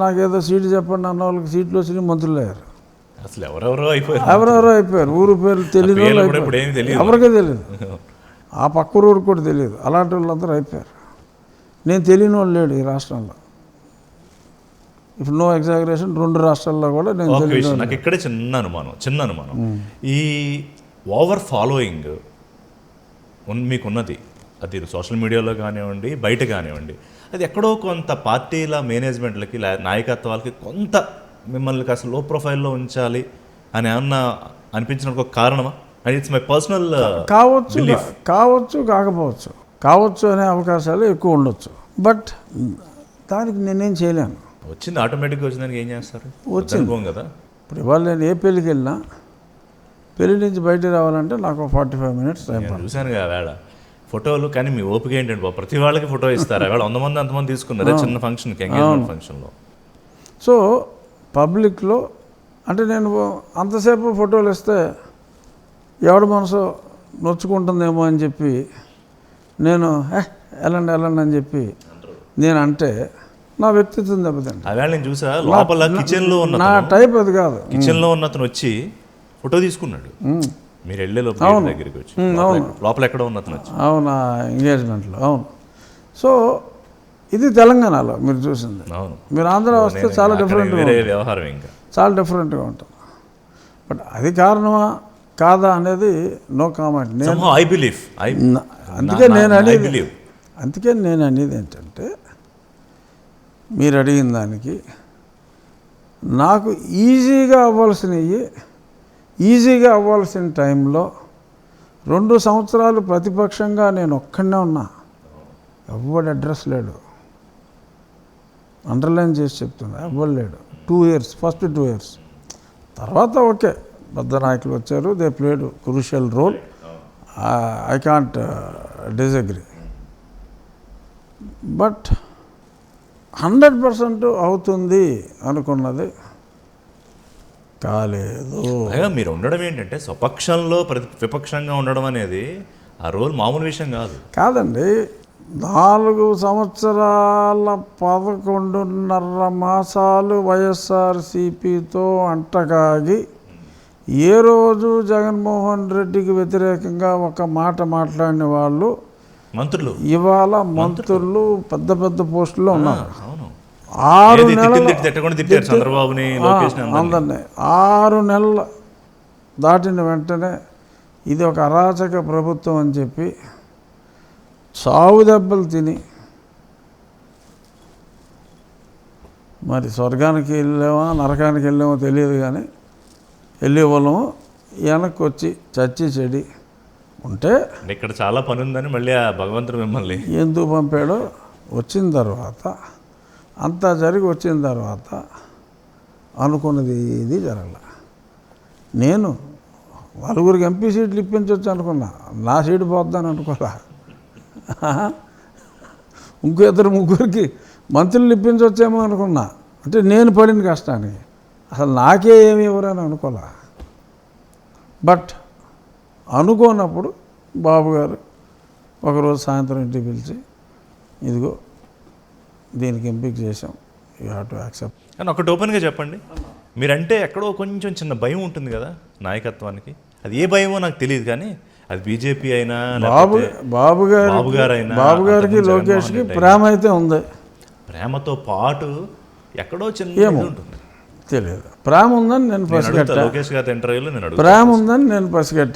నాకేదో సీటు చెప్పండి అన్న వాళ్ళకి సీట్లు వచ్చినాయి మంత్రులు అయ్యారు అసలు ఎవరెవరో అయిపోయారు. ఎవరెవరో అయిపోయారు ఊరు పేర్లు. ఏమీ తెలియదు. ఎవరికీ తెలియదు. ఆ పక్క ఊరికి కూడా తెలియదు. అలాంటి వాళ్ళందరూ అయిపోయారు. నేను తెలియని వాళ్ళు లేడు ఈ రాష్ట్రంలో. ఇప్పుడు నో ఎగ్జాగరేషన్ రెండు రాష్ట్రాల్లో కూడా నేను నాకు ఇక్కడే చిన్న అనుమానం చిన్న అనుమానం. ఈ ఓవర్ ఫాలోయింగ్ మీకున్నది. అది సోషల్ మీడియాలో కానివ్వండి బయట కానివ్వండి అది ఎక్కడో కొంత పార్టీల మేనేజ్మెంట్లకి నాయకత్వాలకి కొంత మిమ్మల్ని కాస్త లో ప్రొఫైల్లో ఉంచాలి అని ఏమన్నా అనిపించిన ఒక కారణమా? అండ్ ఇట్స్ మై పర్సనల్ కావచ్చు కావచ్చు కాకపోవచ్చు. కావచ్చు అనే అవకాశాలు ఎక్కువ ఉండొచ్చు. బట్ దానికి నేనేం చేయలేను. వచ్చింది ఆటోమేటిక్గా వచ్చిందానికి ఏం చేస్తారు? వచ్చింది. కదా? ఇప్పుడు ఇవాళ నేను ఏ పెళ్ళికి వెళ్ళినా పెళ్ళి నుంచి బయటికి రావాలంటే నాకు ఫార్టీ ఫైవ్ మినిట్స్ టైం చూశాను కదా వేళ. ఫోటోలు కానీ మీ ఓపిక ఏంటంటే బాబు? ప్రతి వాళ్ళకి ఫోటో ఇస్తారు? వేళ వంద మంది అంతమంది తీసుకున్నారు చిన్న ఫంక్షన్కి ఎంగేజ్మెంట్ ఫంక్షన్లో. సో పబ్లిక్లో అంటే నేను అంతసేపు ఫోటోలు ఇస్తే ఎవడి మనసు నొచ్చుకుంటుందేమో అని చెప్పి నేను "ఏ, వెళ్ళండి వెళ్ళండి అని చెప్పి నేను అంటే నా వ్యక్తిత్వం దెబ్బతింది నేను చూసా లోపల కిచెన్లో ఉన్న నా టైప్ అది కాదు. కిచెన్లో ఉన్న అతను వచ్చి ఫోటో తీసుకున్నాడు. మీరు వెళ్ళే లోపల దగ్గరికి వచ్చి. లోపల ఎక్కడ- లోపల ఎక్కడ ఉన్న అతను వచ్చి. అవునా? ఎంగేజ్మెంట్లో అవును. సో ఇది తెలంగాణలో మీరు చూసింది. అవును. మీరు ఆంధ్ర వస్తే చాలా వేరే వ్యవహారం ఇంకా. చాలా డిఫరెంట్గా ఉంటుంది. బట్ అది కారణమా? కాదా అనేది నో కామెంట్ నేను ఐ బిలీవ్ అందుకే నేను అనేది అందుకే నేను అనేది ఏంటంటే మీరు అడిగిన దానికి నాకు ఈజీగా అవ్వాల్సినవి ఈజీగా అవ్వాల్సిన టైంలో రెండు సంవత్సరాలు ప్రతిపక్షంగా నేను ఒక్కడనే ఉన్నా. ఎవ్వడు అడ్రస్ లేడు. అండర్లైన్ చేసి చెప్తున్నా ఎవ్వరు లేడు. Two years first two years తర్వాత ఓకే పెద్ద నాయకులు వచ్చారు they played crucial role I can't disagree but hundred percent అవుతుంది అనుకున్నది. కాలేదు. పైగా మీరు ఉండడం ఏంటంటే స్వపక్షంలో ప్రతి విపక్షంగా ఉండడం అనేది ఆ రోల్ మామూలు విషయం కాదు. కాదండి నాలుగు సంవత్సరాల పదకొండున్నర మాసాలు వైఎస్ఆర్సీపీతో అంటకాగి ఏ రోజు జగన్మోహన్ రెడ్డికి వ్యతిరేకంగా ఒక మాట మాట్లాడిన వాళ్ళు మంత్రులు. ఇవాళ మంత్రులు. పెద్ద పెద్ద పోస్టుల్లో ఉన్నారు. ఆరు నెలల ఆరు నెలల దాటిన వెంటనే ఇది ఒక అరాచక ప్రభుత్వం అని చెప్పి చావు దెబ్బలు తిని మరి స్వర్గానికి వెళ్ళామా నరకానికి వెళ్ళామో తెలియదు కానీ వెళ్ళే వాళ్ళము. వెనక్కి వచ్చి చచ్చి చెడి ఉంటే ఇక్కడ చాలా పని ఉందని మళ్ళీ ఆ భగవంతుడు మిమ్మల్ని ఎందుకు పంపాడో వచ్చిన తర్వాత అంతా జరిగి వచ్చిన తర్వాత అనుకున్నది ఇది జరగల. నేను నలుగురికి ఎంపీ సీట్లు ఇప్పించవచ్చు అనుకున్నా. నా సీటు పోద్దాను అనుకోలే. ఇంకో ఇద్దరు ముగ్గురికి మంత్రులు ఇప్పించవచ్చేమో అనుకున్నా. అంటే నేను పడిన కష్టానికి అసలు నాకే ఏమి ఇవ్వరని అనుకోలే. బట్ అనుకోనప్పుడు బాబుగారు ఒకరోజు సాయంత్రం ఇంటికి పిలిచి ఇదిగో దీనికి ఎంపిక చేసాం యూ హ్యావ్ టు యాక్సెప్ట్ కానీ ఒకటి ఓపెన్గా చెప్పండి. మీరంటే ఎక్కడో కొంచెం చిన్న భయం ఉంటుంది కదా నాయకత్వానికి. అది ఏ భయమో నాకు తెలియదు కానీ అది బీజేపీ అయినా బాబు బాబు గారి బాబు గారైనా బాబు గారికి లోకేష్కి ప్రేమ అయితే ఉంది. ప్రేమతో పాటు ఎక్కడో చిన్న ఉంటుంది. తెలియదు. ప్రేమ ఉందని నేను పసిగట్టా. లోకేష్ గారి ఇంటర్వ్యూలో నేను ప్రేమ ఉందని నేను పసిగట్టా.